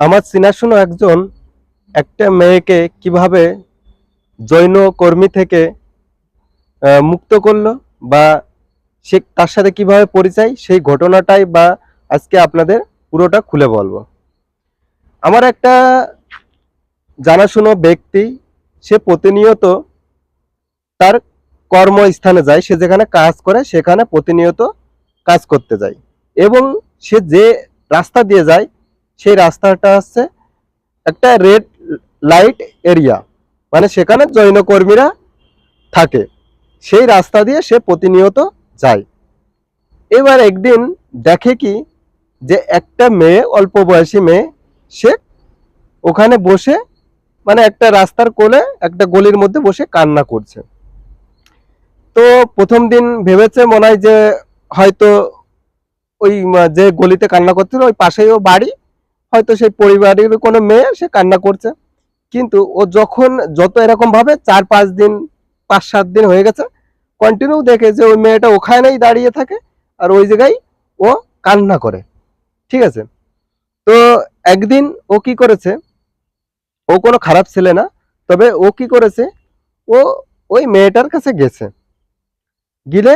আমার চেনাশোনা একজন একটা মেয়েকে কীভাবে জৈন কর্মী থেকে মুক্ত করল বা সে তার সাথে কীভাবে পরিচয়, সেই ঘটনাটাই বা আজকে আপনাদের পুরোটা খুলে বলব। আমার একটা জানাশুনো ব্যক্তি, সে প্রতিনিয়ত তার কর্মস্থানে যায়, সে যেখানে কাজ করে সেখানে প্রতিনিয়ত কাজ করতে যায় এবং সে যে রাস্তা দিয়ে যায় সেই রাস্তাটা হচ্ছে একটা রেড লাইট এরিয়া মানে সেখানে জৈন কর্মীরা থাকে। সেই রাস্তা দিয়ে সে প্রতিনিয়ত যায়। এবার একদিন দেখে কি যে একটা মেয়ে, অল্প বয়সী মেয়ে, সে ওখানে বসে মানে একটা রাস্তার কোলে একটা গলির মধ্যে বসে কান্না করছে। তো প্রথম দিন ভেবেছে মনে হয় যে হয়তো ওই, যে গলিতে কান্না করছিল, ওই পাশেই বাড়ি। হয়তো সেই পরিবারের কোনো মেয়ে, সে কান্না করছে। কিন্তু ও যখন যত এরকম ভাবে চার, পাঁচ দিন, পাঁচ, সাত দিন হয়ে গেছে কন্টিনিউ দেখে যে ওই মেয়েটা ওখানেই দাঁড়িয়ে থাকে আর ওই জায়গায় ও কান্না করে। ঠিক আছে? তো একদিন ও কি করেছে? ও কোনো খারাপ ছেলে না, তবে ও কি করেছে? ও ওই মেয়েটার কাছে গেছে। গিলে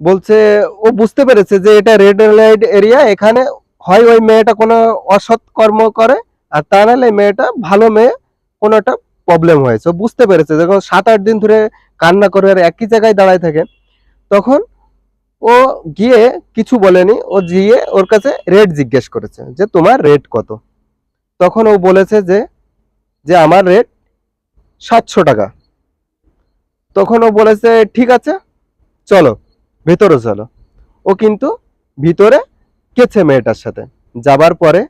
বলছে, ও বুঝতে পেরেছে যে এটা রেড লাইট এরিয়া এখানে হয় ওই মেয়েটা কোনো অসৎ কর্ম করে, আর তা নাহলে মেয়েটা ভালো মেয়ে, কোনো একটা প্রবলেম হয়েছে বুঝতে পেরেছে, যখন সাত, আট দিন ধরে কান্না করে আর একই জায়গায় দাঁড়ায় থাকে, তখন ও গিয়ে কিছু বলেনি, ও গিয়ে ওর কাছে রেট জিজ্ঞেস করেছে, যে তোমার রেট কত? তখন ও বলেছে যে যে আমার রেট সাতশো টাকা। তখন ও বলেছে, ঠিক আছে, চলো, ভেতরে চলো। ও কিন্তু ভিতরে গেছে মেয়েটার সাথে। যাবার পরে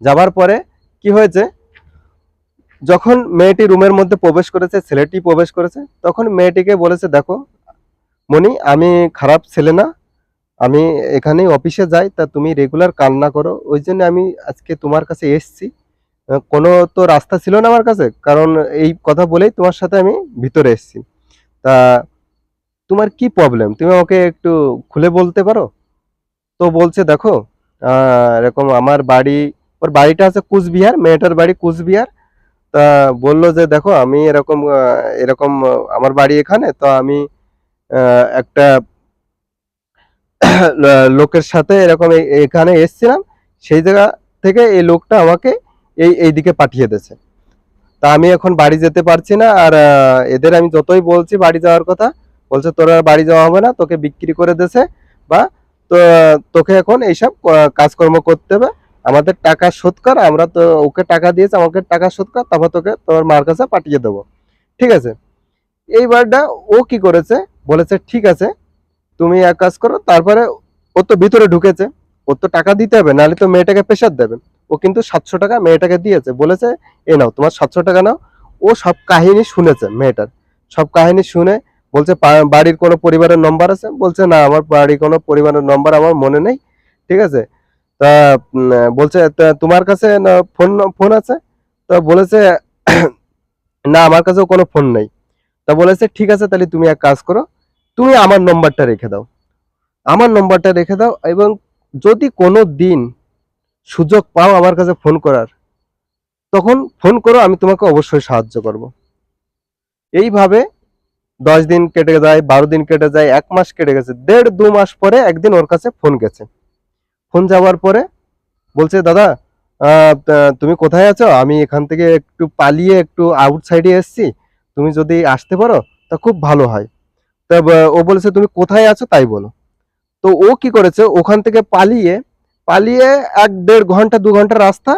যাবার পরে কি হয়েছে? যখন মেয়েটি রুমের মধ্যে প্রবেশ করেছে, ছেলেটি প্রবেশ করেছে, তখন মেয়েটিকে বলেছে, দেখো মনি আমি খারাপ ছেলে না। আমি এখানে অফিসে যাই, তা তুমি রেগুলার কান্না করো। ওই জন্য আমি আজকে তোমার কাছে এসেছি। কোনো তো রাস্তা ছিল না আমার কাছে, কারণ এই কথা বলেই তোমার সাথে আমি ভিতরে এসেছি। তা তোমার কি প্রবলেম তুমি আমাকে একটু খুলে বলতে পারো? তো বলছে, দেখো এরকম আমার বাড়ি, ওর বাড়িটা আছে কুচবিহার, মেয়েটার বাড়ি কুচবিহার। তা বলল যে, দেখো, আমি এরকম এরকম আমার বাড়ি এখানে, তো আমি একটা লোকের সাথে এরকম এখানে এসেছিলাম, সেই জায়গা থেকে এই লোকটা আমাকে এই এইদিকে পাঠিয়ে দিয়েছে। তা আমি এখন বাড়ি যেতে পারছি না, আর এদের আমি যতই বলছি বাড়ি যাওয়ার কথা, বলছে তোর আর বাড়ি যাওয়া হবে না, তোকে বিক্রি করে দেছে বা তো, তোকে এখন এইসব কাজকর্ম করতে হবে। আমাদের টাকা শোধ কর, আমরা তো ওকে টাকা দিয়েছে, আমাকে টাকা শোধ কর, তারপর তোকে তোর মার কাছে পাঠিয়ে দেবো। ঠিক আছে? এইবারটা ও কি করেছে? বলেছে, ঠিক আছে, তুমি এক কাজ করো, তারপরে ও তো ভিতরে ঢুকেছে ওর তো টাকা দিতে হবে, নাহলে তো মেয়েটাকে প্রেশার দেবে। ও কিন্তু সাতশো টাকা মেয়েটাকে দিয়েছে, বলেছে, এ নাও, তোমার সাতশো টাকা নাও। ও সব কাহিনী শুনেছে, মেয়েটার। সব কাহিনী শুনে বলছে বাড়ির কোনো পরিবারের নম্বর আছে? বলছে, না, আমার বাড়ির কোনো পরিবারের নম্বর আমার মনে নেই। ঠিক আছে? তা বলছে তোমার কাছে ফোন ফোন আছে? তা বলেছে, না, আমার কাছেও কোনো ফোন নেই। তা বলেছে, ঠিক আছে, তাহলে তুমি এক কাজ করো, তুমি আমার নম্বরটা রেখে দাও। আমার নম্বরটা রেখে দাও এবং যদি কোনো দিন সুযোগ পাও আমার কাছে ফোন করার, তখন ফোন করো, আমি তোমাকে অবশ্যই সাহায্য করব। এইভাবে দশ দিন কেটে যায়, বারো দিন কেটে যায়, এক মাস কেটে গেছে। দেড় দু মাস পরে একদিন ওর কাছে ফোন গেছে। ফোন যাওয়ার পরে বলছে, দাদা তুমি কোথায় আছো? আমি এখান থেকে একটু পালিয়ে একটু আউট সাইডে এসেছি। তুমি যদি আসতে পারো, তা খুব ভালো হয়। তা ও বলেছে, তুমি কোথায় আছো তাই বলো। তো ও কি করেছে, ওখান থেকে পালিয়ে পালিয়ে এক দেড় ঘণ্টা, দু ঘণ্টা রাস্তা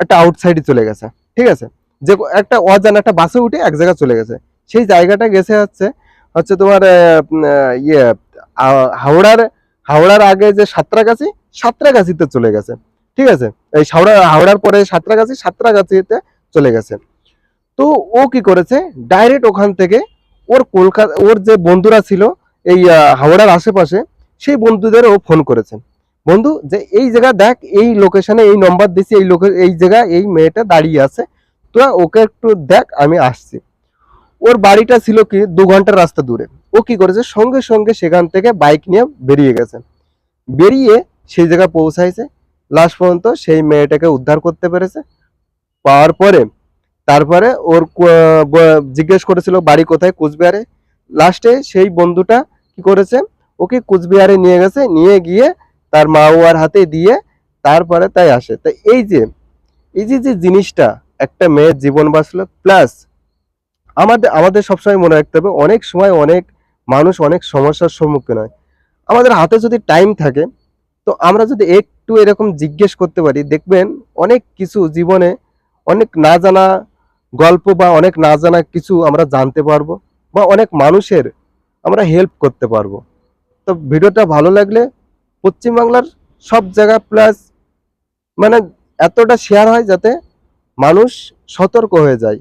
একটা আউটসাইডে চলে গেছে। ঠিক আছে? যে, একটা অজানা একটা বাসে উঠে এক জায়গায় চলে গেছে। সেই জায়গাটা গেছে হচ্ছে হচ্ছে তোমার ইয়ে হাওড়ার হাওড়ার আগে যে সাঁতরাগাছি, সাঁতরাগাছিতে চলে গেছে। ঠিক আছে? এই হাওড়া, হাওড়ার পরে সাঁতরাগাছি, সাঁতরাগাছিতে চলে গেছে। তো ও কি করেছে? ডাইরেক্ট ওখান থেকে ওর কলকাতা ওর যে বন্ধুরা ছিল, এই হাওড়ার আশেপাশে, সেই বন্ধুদের ও ফোন করেছে। বন্ধু, যে এই জায়গা দেখ, এই লোকেশনে এই নম্বর দিছি, এই লোকে, এই জায়গায় এই মেয়েটা দাঁড়িয়ে আছে। তোরা ওকে একটু দেখ, আমি আসছি। ওর বাড়িটা ছিল কি দু ঘণ্টার রাস্তা দূরে। ও কি করেছে? সঙ্গে সঙ্গে সেখান থেকে বাইক নিয়ে বেরিয়ে গেছে। বেরিয়ে সেই জায়গায় পৌঁছাইছে। লাস্ট পর্যন্ত সেই মেয়েটাকে উদ্ধার করতে পেরেছে। পাওয়ার পরে তারপরে ওর জিজ্ঞেস করেছিল, বাড়ি কোথায়? কুচবিহারে? লাস্টে সেই বন্ধুটা কি করেছে? ওকে কুচবিহারে নিয়ে গেছে। নিয়ে গিয়ে তার মা ওয়ার হাতে দিয়ে তারপরে তাই আসে। তো এই যে এই যে যে জিনিসটা একটা মেয়ের জীবন বাঁচলো, প্লাস আমাদের আমাদের সবসময় মনে রাখতে হবে, অনেক সময় অনেক মানুষ অনেক সমস্যার সম্মুখীন হয়। আমাদের হাতে যদি টাইম থাকে, তো আমরা যদি একটু এরকম জিজ্ঞেস করতে পারি, দেখবেন অনেক কিছু জীবনে অনেক না জানা গল্প বা অনেক না জানা কিছু আমরা জানতে পারব বা অনেক মানুষের আমরা হেল্প করতে পারব। তো ভিডিওটা ভালো লাগলে পশ্চিমবাংলার সব জায়গা প্লাস মানে এতটা শেয়ার হয় যাতে মানুষ সতর্ক হয়ে যায়।